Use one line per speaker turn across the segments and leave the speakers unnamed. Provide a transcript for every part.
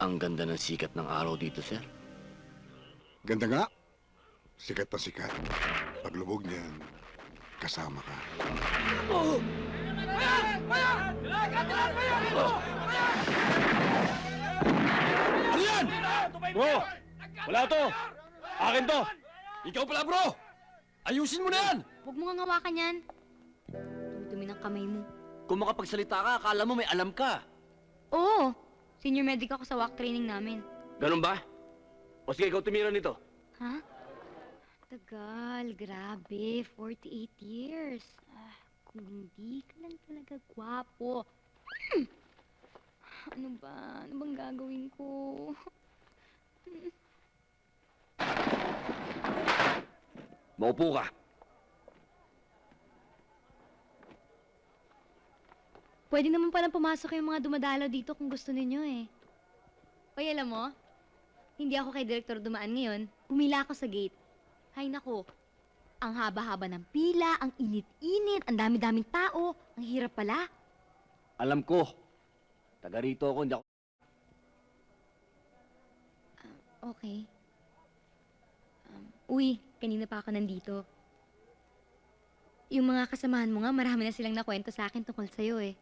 Ang ganda ng sikat ng araw dito, sir.
Ganda nga. Sikat na sikat. Paglubog niyan, kasama ka.
Ano yan? Bro! Wala to! Akin to! Ikaw pala, bro! Ayusin mo na yan!
Huwag mo nga hawakan yan. Dumi ng kamay mo.
Kung makapagsalita ka, akala mo may alam ka.
Oo, senior medic ako sa walk training namin.
Ganun ba? O sige, ikaw tumira nito.
Ha? Tagal, grabe. 48 years. Ah, kung hindi ka lang talaga gwapo. Hmm. Ano ba? Ano bang gagawin ko?
Maupo ka.
Pwede naman palang pumasok yung mga dumadalaw dito kung gusto ninyo eh. Oy, alam mo, hindi ako kay Direktor dumaan ngayon. Pumila ako sa gate. Hay nako, ang haba-haba ng pila, ang init-init, ang dami-daming tao. Ang hirap pala.
Alam ko. Taga rito ako, hindi ako...
Okay. Um, uy, kanina pa ako nandito. Yung mga kasamahan mo nga, marami na silang nakwento sa akin tungkol sa'yo eh.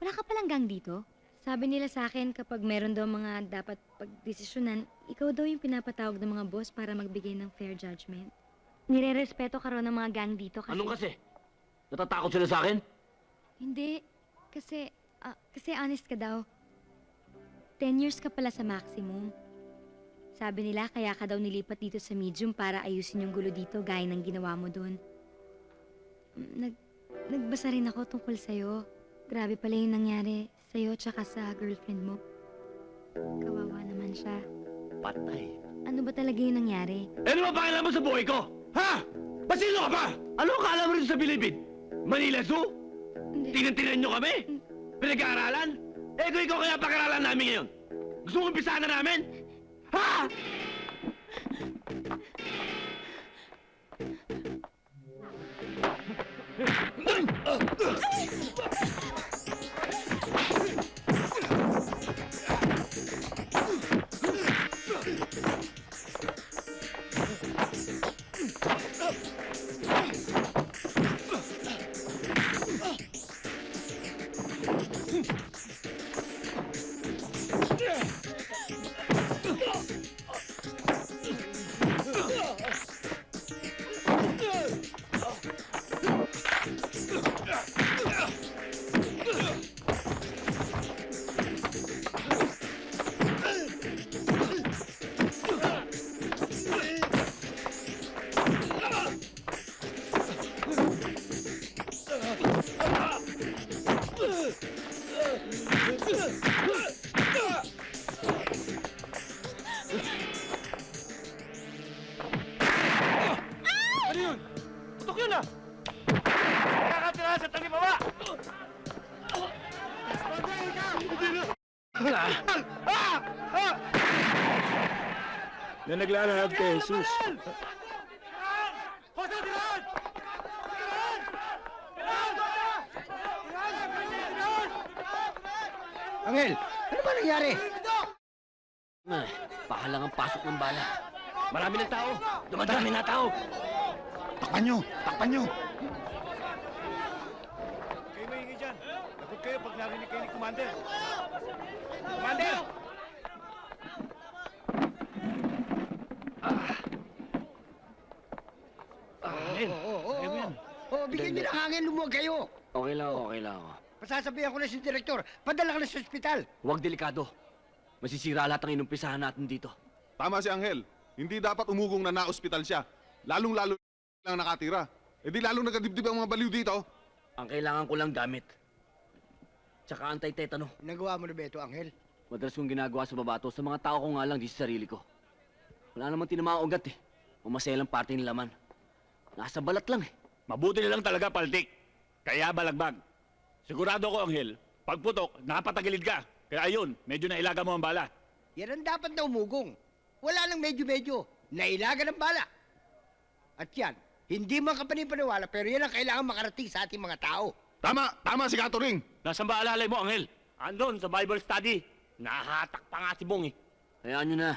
Wala ka palang gang dito? Sabi nila sa akin kapag meron daw mga dapat pagdesisyonan, ikaw daw yung pinapatawag ng mga boss para magbigay ng fair judgment. Nire-respeto ka raw ng mga gang dito kasi...
Anong kasi? Natatakot sila sa akin?
Hindi. Kasi, ah, kasi honest ka daw. Ten years ka pala sa maximum. Sabi nila, kaya ka daw nilipat dito sa medium para ayusin yung gulo dito gaya ng ginawa mo doon. Nag, nagbasa rin ako tungkol sa'yo. Grabe pala yung nangyari sa'yo tsaka sa girlfriend mo. Kawawa naman siya.
Patay.
Ano ba talaga yung nangyari?
Eh, ano ba pakialam mo sa buhay ko? Ha? Basino ka ba? Ano akala mo rito sa Bilibid? Manila Zoo?
Hindi.
Tinan-tinan nyo kami? Pinag-aaralan? Eh, kung ikaw kaya pag-aralan namin ngayon? Gusto mo umpisahan na namin? Ha?
Ano Na naglalahab kay Jesus.
Angel, ano ba nangyari?
Ay, pahalang ang pasok ng bala. Marami ng tao. Dumadami na tao.
Takpan nyo! Takpan nyo!
Kayo maingay dyan. Lagot kayo pag narinig kayo ni Commander. Commander!
Oo, oo, oo.
Ayaw yan.
Oo, bigyan niyo ng hangin, lumuwag kayo.
Okay lang ako, okay lang ako.
Pasasabihan ko na si Direktor, padala ka na sa ospital.
Huwag delikado. Masisira lahat ng inumpisahan natin dito.
Tama si Angel. Hindi dapat umugong na na-ospital siya. Lalong-lalo lang nakatira. E di lalong nagadibdib ang mga baliw dito.
Ang kailangan ko lang gamit. Tsaka anti-tetano.
Nagawa mo na ba ito, Angel?
Madalas kong ginagawa sa babato sa mga tao ko nga lang, di sa sarili ko. Wala namang tinamang ugat eh. Umaselang parte ng laman. Nasa balat lang eh.
Mabuti na lang talaga, Paltik. Kaya balagbag. Sigurado ko, Anghel, pagputok, nakapatagilid ka. Kaya ayun, medyo nailaga mo ang bala.
Yan ang dapat na umugong. Wala nang medyo-medyo. Nailaga ng bala. At yan, hindi man ka panipaniwala, pero yan ang kailangan makarating sa ating mga tao.
Tama! Tama si Katuring!
Nasaan ba alalay mo, Anghel? Andon, sa Bible study.
Nahatak pa nga si Bong eh.
Hayaan nyo na.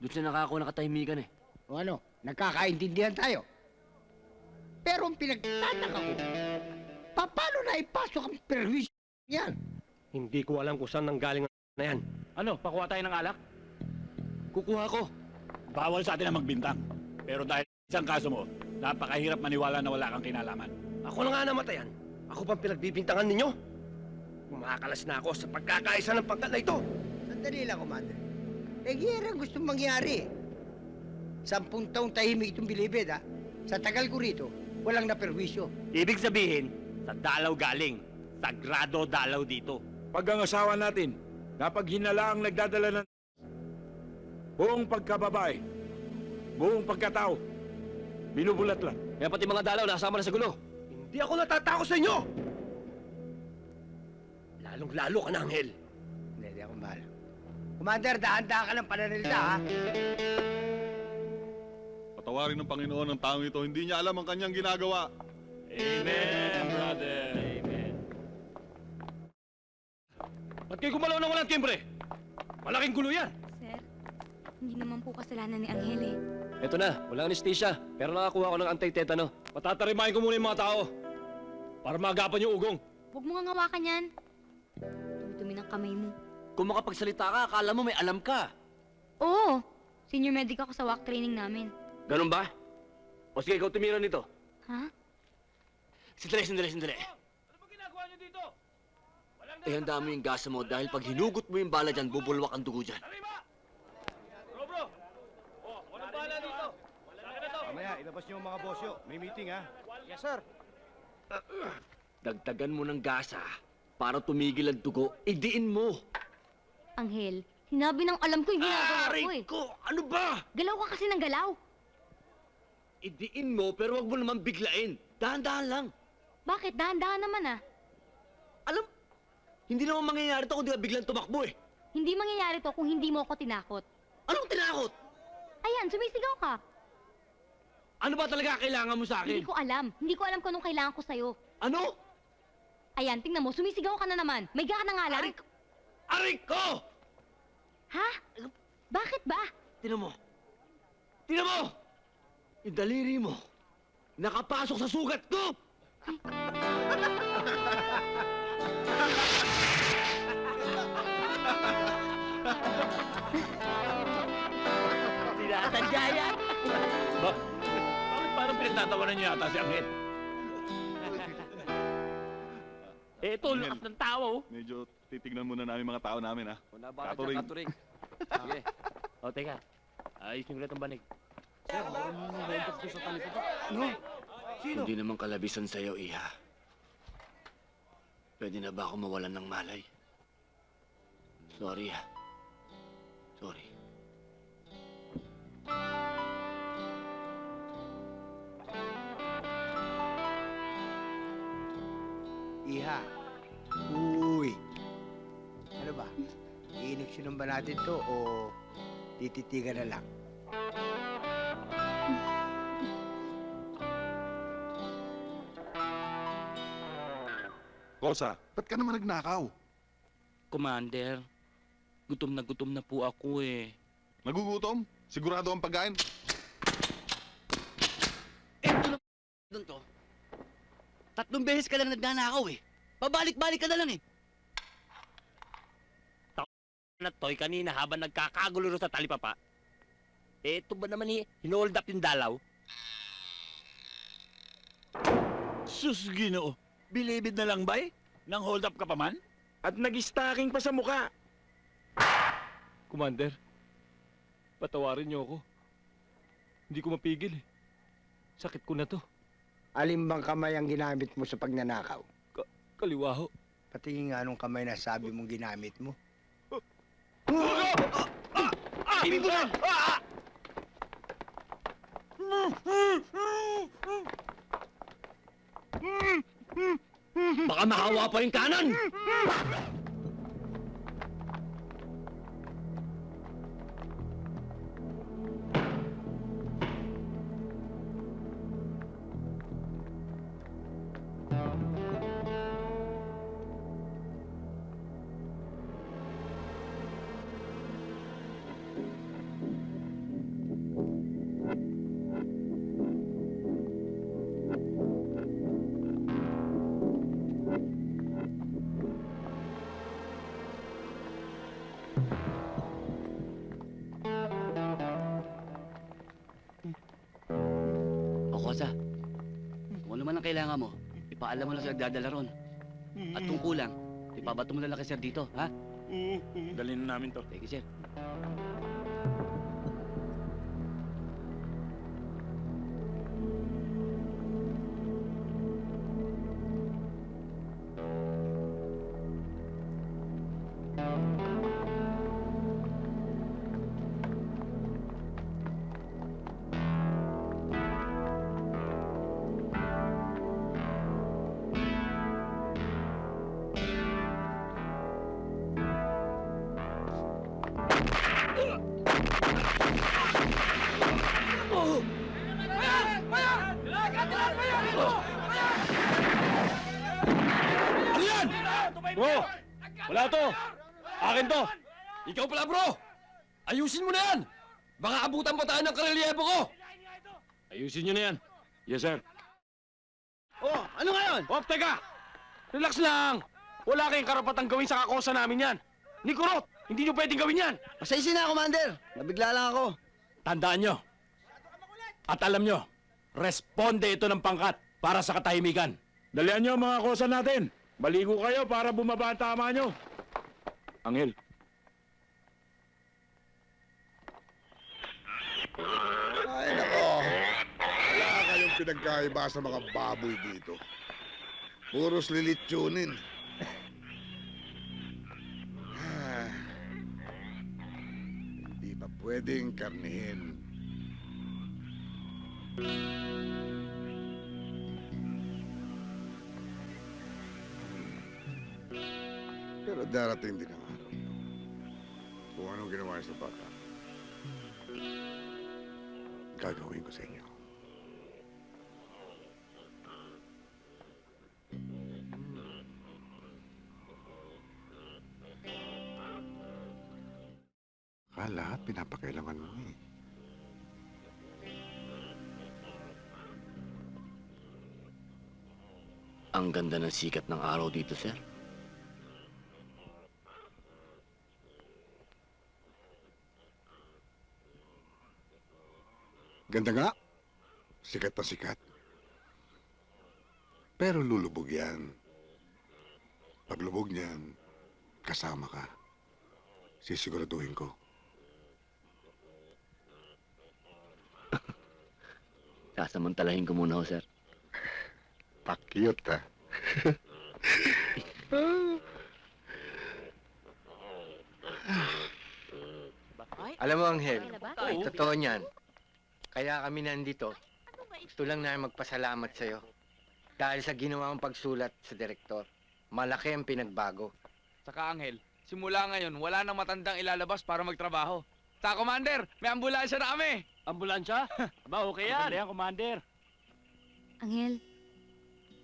Doon siya nakako ng katahimikan eh.
O ano, nagkakaintindihan tayo. Pero ang pinagtataka ko, pa- paano na ipasok ang perwisyo yan?
Hindi ko alam kung saan nanggaling ang na yan.
Ano, pakuha tayo ng alak?
Kukuha ko.
Bawal sa atin ang magbintang. Pero dahil isang kaso mo, napakahirap maniwala na wala kang kinalaman.
Ako na nga namatayan. Ako pang pinagbibintangan ninyo. Kumakalas na ako sa pagkakaisa ng pangkat na ito.
Sandali lang, Commander. Eh, ang gusto mangyari. Sampung taong tahimik itong bilibid, ha? Sa tagal ko rito, walang naperwisyo.
Ibig sabihin, sa dalaw galing. Sagrado dalaw dito.
Pag ang asawa natin, napag hinala ang nagdadala ng buong pagkababae, buong pagkatao, binubulat lang.
Kaya pati mga dalaw nakasama na sa gulo.
Hindi ako natatakot sa inyo! Lalong-lalo ka na, Angel.
Commander, dahan-dahan ka ng pananalita, ha?
Patawarin ng Panginoon ang taong ito. Hindi niya alam ang kanyang ginagawa.
Amen, brother. Amen.
Ba't kayo gumalaw ng walang timbre? Malaking gulo yan.
Sir, hindi naman po kasalanan ni Angel eh.
Eto na, walang anesthesia. Pero nakakuha ko ng anti-tetano.
Patatarimahin ko muna yung mga tao. Para magapan yung ugong.
Huwag mo nga ngawakan yan. Dumi ng kamay mo.
Kung makapagsalita ka, akala mo may alam ka.
Oo, senior medic ako sa walk training namin.
Ganun ba? O sige, ikaw tumira nito.
Ha?
Sandali, sandali, sandali.
Ano ba ginagawa niyo dito?
Eh, handa mo yung gasa mo dahil pag hinugot mo yung bala dyan, bubulwak ang dugo dyan.
Tarima! Bro, bro! Oh, walang bala dito. Wala na to.
Mamaya, ilabas niyo ang mga bosyo. May meeting, ha? Yes, sir.
Dagdagan mo ng gasa para tumigil ang dugo, idiin mo.
Angel, sinabi ng alam ko yung ginagawa
Aray
ko eh.
ko! Ano ba?
Galaw ka kasi ng galaw.
Idiin mo, pero wag mo naman biglain. Dahan-dahan lang.
Bakit? Dahan-dahan naman ah.
Alam, hindi naman mangyayari to kung di ka biglang tumakbo eh.
Hindi mangyayari to kung hindi mo ako tinakot.
Anong tinakot?
Ayan, sumisigaw ka.
Ano ba talaga kailangan mo sa
Hindi
akin?
ko alam. Hindi ko alam kung anong kailangan ko sa'yo.
Ano?
Ayan, tingnan mo, sumisigaw ka na naman. May ka na nga lang.
Aray, aray ko!
Bakit ba?
Tinan mo. Tinan mo! Yung daliri mo, nakapasok sa sugat ko!
Sinatadya yan!
Ba? Bakit parang pinagtatawanan niyo yata si Angel?
Eh, ito,
Angel.
lakas ng tao. oh.
Medyo titignan muna namin mga tao namin, ha?
Wala ba
Katuring.
katuring? Sige.
O, teka. Ayos yung ulit ang banig.
Hindi naman kalabisan sa'yo, Iha. Pwede na ba ako mawalan ng malay? Sorry, ha.
Natin to o tititigan na lang?
Kosa, ba't ka naman nagnakaw?
Commander, gutom na gutom na po ako eh.
Nagugutom? Sigurado ang pagkain?
Doon to. Tatlong beses ka lang nagnanakaw eh. Pabalik-balik ka na lang eh.
Na toy kanina habang nagkakagulo rin sa talipapa. Eh, ito ba naman eh, hinold up yung dalaw?
Sus, ginoo. Bilibid na lang ba eh? Nang hold up ka pa man?
At nag-stacking pa sa muka.
Commander, patawarin niyo ako. Hindi ko mapigil eh. Sakit ko na to.
Alin bang kamay ang ginamit mo sa pagnanakaw?
Kaliwa ho.
Patingin nga anong kamay na sabi mong ginamit mo.
Baka mahawa pa yung kanan! Kailangan mo, ipaalam mo lang sa nagdadala ron. At kung kulang, ipabato mo na lang kay sir dito, ha?
Dalhin na namin to.
Thank you, sir.
Ikaw pala bro! Ayusin mo na yan! Baka abutan pa tayo ng karelyebo ko! Ayusin nyo na yan.
Yes, sir.
Oh, ano ngayon? Oh, teka! Relax lang! Wala kayong karapatang gawin sa kakosa namin yan. Ni Kurot, hindi nyo pwedeng gawin yan.
Pasensya na, Commander. Nabigla lang ako.
Tandaan nyo. At alam nyo, responde ito ng pangkat para sa katahimikan.
Dalihan nyo ang mga kosa natin. Baligo kayo para bumaba ang tama nyo. Angel,
Ay, nako. Wala kayong pinagkaiba sa mga baboy dito. Puros lilitsunin. Ah, Hindi pa pwedeng karnihin. Pero darating din ang araw. Kung anong ginawa sa bata, gagawin ko sa inyo. Kala, pinapakailaman mo eh.
Ang ganda ng sikat ng araw dito, sir.
Ganda nga. Sikat na sikat. Pero lulubog yan. Paglubog niyan, kasama ka. Sisiguraduhin ko.
Sasamantalahin ko muna ho, sir.
Pakyut ah.
Alam mo, Angel, totoo niyan. Kaya kami nandito. Gusto lang namin magpasalamat sa'yo. Dahil sa ginawa mong pagsulat sa direktor, malaki ang pinagbago.
Saka Angel, simula ngayon, wala nang matandang ilalabas para magtrabaho. Sa Commander, may ambulansya na kami!
Ambulansya? Ba, okay yan. yan, Commander.
Angel,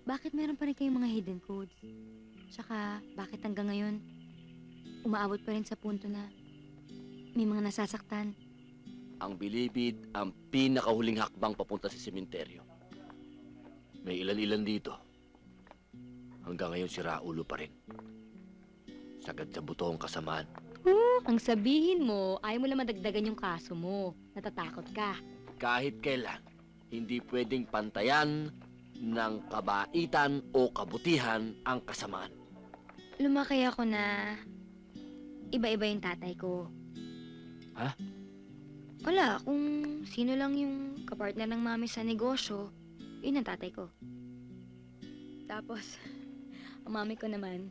bakit meron pa rin kayong mga hidden codes? Tsaka, bakit hanggang ngayon, umaabot pa rin sa punto na may mga nasasaktan?
Ang bilibid ang pinakahuling hakbang papunta sa sementeryo. May ilan-ilan dito. Hanggang ngayon si Raulo pa rin. Sagad sa buto ang kasamaan.
Ang sabihin mo, ayaw mo lang madagdagan yung kaso mo. Natatakot ka.
Kahit kailan, hindi pwedeng pantayan ng kabaitan o kabutihan ang kasamaan.
Lumaki ako na iba-iba yung tatay ko.
Ha?
Wala, kung sino lang yung kapartner ng mami sa negosyo, yun ang tatay ko. Tapos, ang mami ko naman,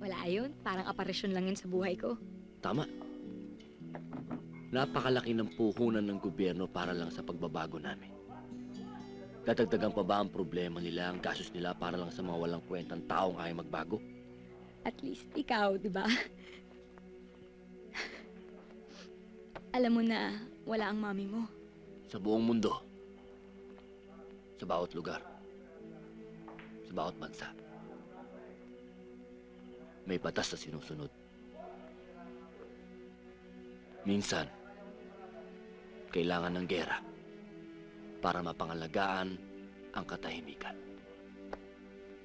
wala yun. Parang aparisyon lang yun sa buhay ko.
Tama. Napakalaki ng puhunan ng gobyerno para lang sa pagbabago namin. Dadagdagan pa ba ang problema nila, ang gastos nila para lang sa mga walang kwentang taong ayaw magbago?
At least ikaw, di ba? Alam mo na wala ang mami mo.
Sa buong mundo. Sa bawat lugar. Sa bawat bansa. May batas na sinusunod. Minsan, kailangan ng gera para mapangalagaan ang katahimikan.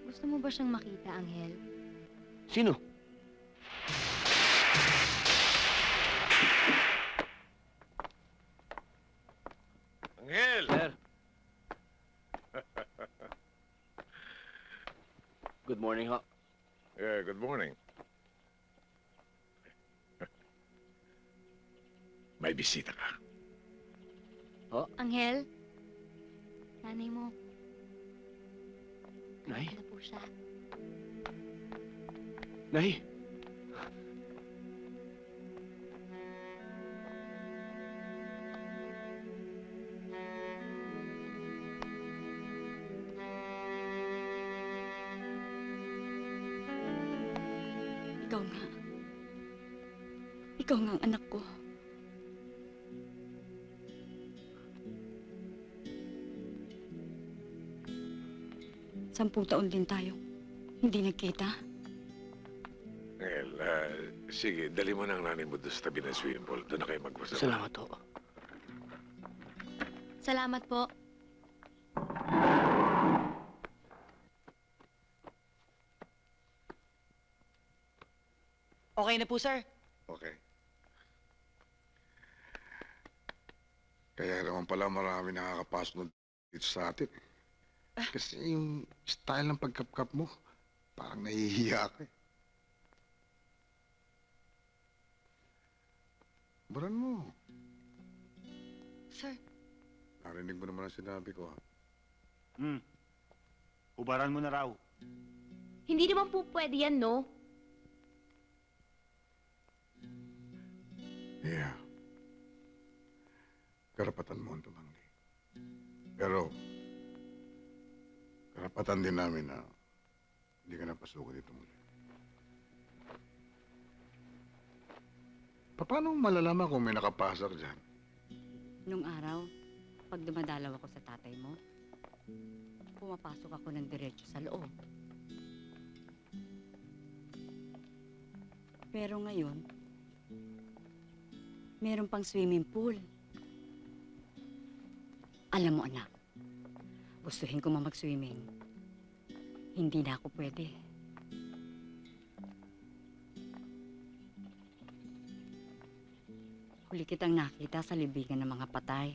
Gusto mo ba siyang makita, Angel?
Sino?
Angel!
Sir. good morning ho.
Yeah, good morning. May bisita ka.
Anghel? Nanay mo,
Nay?
ano po siya?
Nay?
Ikaw nga. Ikaw nga ang anak ko. Sampung taon din tayo. Hindi nagkita.
Well, ah, sige, dali mo na ang nanay mo doon sa tabi ng swimming pool. Doon na kayo magpasama.
Salamat ho.
Salamat po.
Okay na po, sir.
Okay. Kaya naman pala marami nakakapasok nun dito sa atin. Kasi yung style ng pagkapkap mo, parang nahihiya ka eh. Baran mo.
Sir,
Narinig mo naman ang sinabi ko. ah.
Hmm. Hubaran mo na raw.
Hindi naman po pwede yan, no?
Yeah. Karapatan mo ang tumanggi. Pero, karapatan din namin na hindi ka napasukan dito muli. Pa- Paano malalaman kung may nakapasok dyan?
nung araw, pag dumadalaw ako sa tatay mo, pumapasok ako ng diretso sa loob. Pero ngayon, meron pang swimming pool. Alam mo anak, gustuhin ko mag-swimming. Hindi na ako pwede. Huli kitang nakita sa libingan ng mga patay.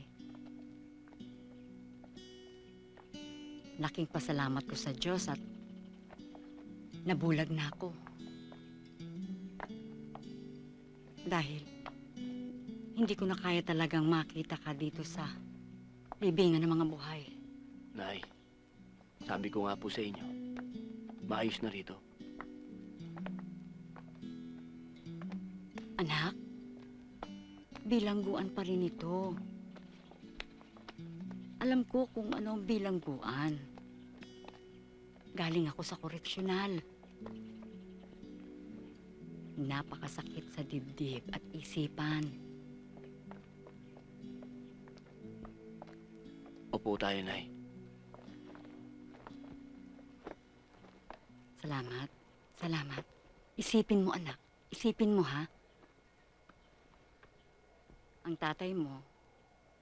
Laking pasalamat ko sa Diyos at nabulag na ako. Dahil hindi ko na kaya talagang makita ka dito sa libingan ng mga buhay.
Nay, sabi ko nga po sa inyo, maayos na rito.
Anak, bilangguan pa rin ito. Alam ko kung ano ang bilangguan. Galing ako sa koreksyonal. Napakasakit sa dibdib at isipan.
Opo tayo, Nay.
Salamat. Salamat. Isipin mo, anak. Isipin mo, ha? Ang tatay mo,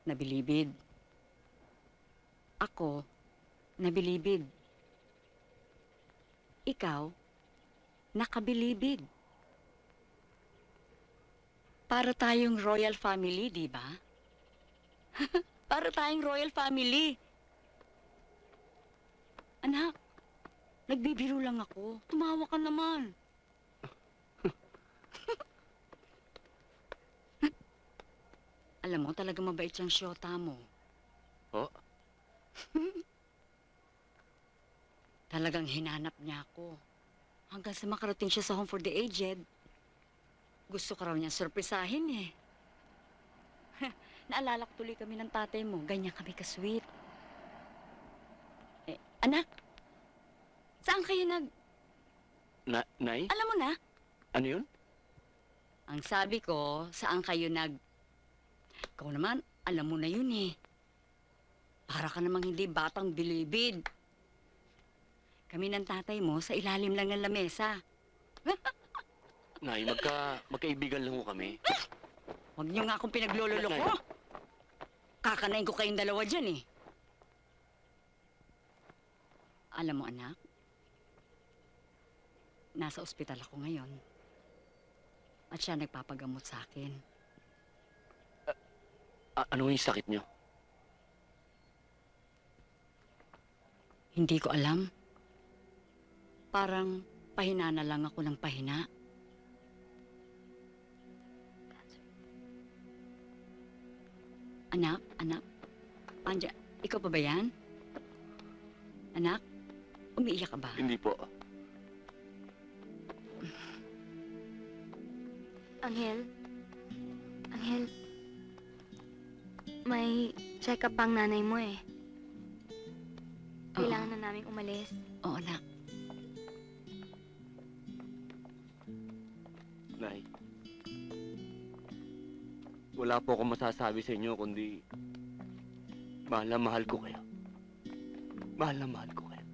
nabilibid. Ako, nabilibid. Ikaw, nakabilibid. Para tayong royal family, di ba? Para tayong royal family. Anak, Nagbibiro lang ako. Tumawa ka naman. Alam mo, talaga mabait siyang syota mo.
Oh?
Talagang hinanap niya ako. Hanggang sa makarating siya sa Home for the Aged. Gusto ka raw niya surprisahin eh. Naalala ko tuloy kami ng tatay mo. Ganyan kami ka-sweet. Eh, anak, saan kayo nag...
Na, Nay?
Alam mo na,
Ano yun?
ang sabi ko, saan kayo nag... Ikaw naman, alam mo na yun eh. Para ka namang hindi batang bilibid. Kami ng tatay mo sa ilalim lang ng lamesa.
Nay, magka, magkaibigan lang ho kami.
Huwag niyo nga akong pinaglololoko. Kakanain ko kayong dalawa dyan eh. Alam mo anak, nasa ospital ako ngayon. At siya nagpapagamot sa akin.
A- ano yung sakit niyo?
Hindi ko alam. Parang pahina na lang ako ng pahina. Anak, anak. Anja, ikaw pa ba yan? Anak, umiiyak ka ba?
Hindi po.
Angel? Angel? May check-up ang nanay mo eh. Kailangan na namin umalis.
Oo, anak.
Wala po akong masasabi sa inyo kundi mahal na mahal ko kayo. Mahal na mahal ko kayo.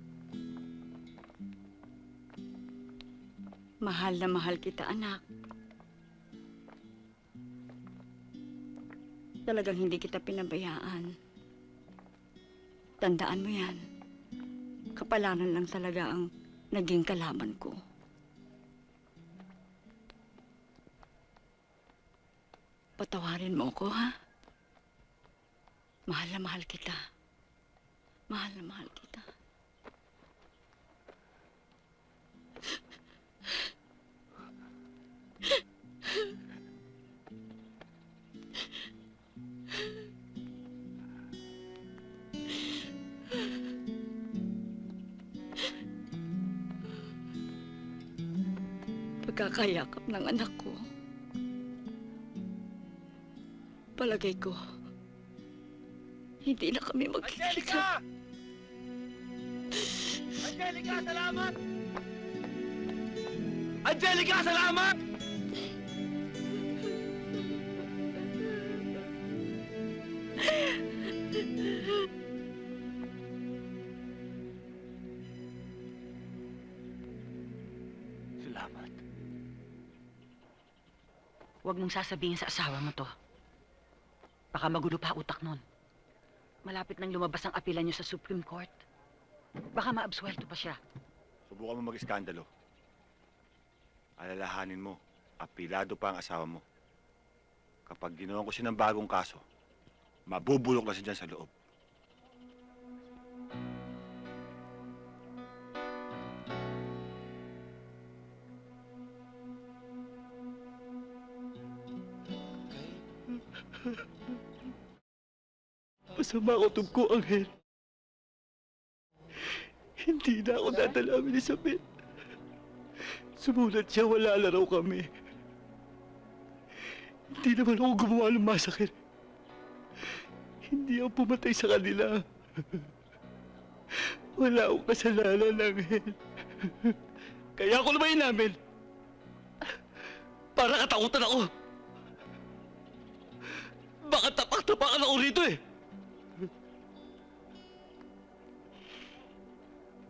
Mahal na mahal kita, anak. Talagang hindi kita pinabayaan. Tandaan mo yan. Kapalaran lang talaga ang naging kalaban ko. Patawarin mo ako, ha? Mahal na mahal kita. Mahal na mahal kita. Pagkakayakap ng anak ko. Palagay ko, hindi na kami magkikita.
Angelica, salamat! Angelica, salamat!
Salamat.
Huwag mong sasabihin sa asawa mo to. Baka magulo pa utak nun. Malapit nang lumabas ang apela niyo sa Supreme Court. Baka maabsuelto pa siya.
Subukan mo mag-iskandalo. Alalahanin mo, apilado pa ang asawa mo. Kapag ginawa ko siya ng bagong kaso, mabubulok na siya dyan sa loob.
Masama ko tungko, Angel. Hindi na ako dadalamin ni Isabel. Sumulat siya, wala na raw kami. Hindi naman ako gumawa ng masakit. Hindi ako pumatay sa kanila. Wala akong kasalanan, Angel. Kaya ako naman inamin. Para katakutan ako. Baka tapak-tapakan ako rito eh.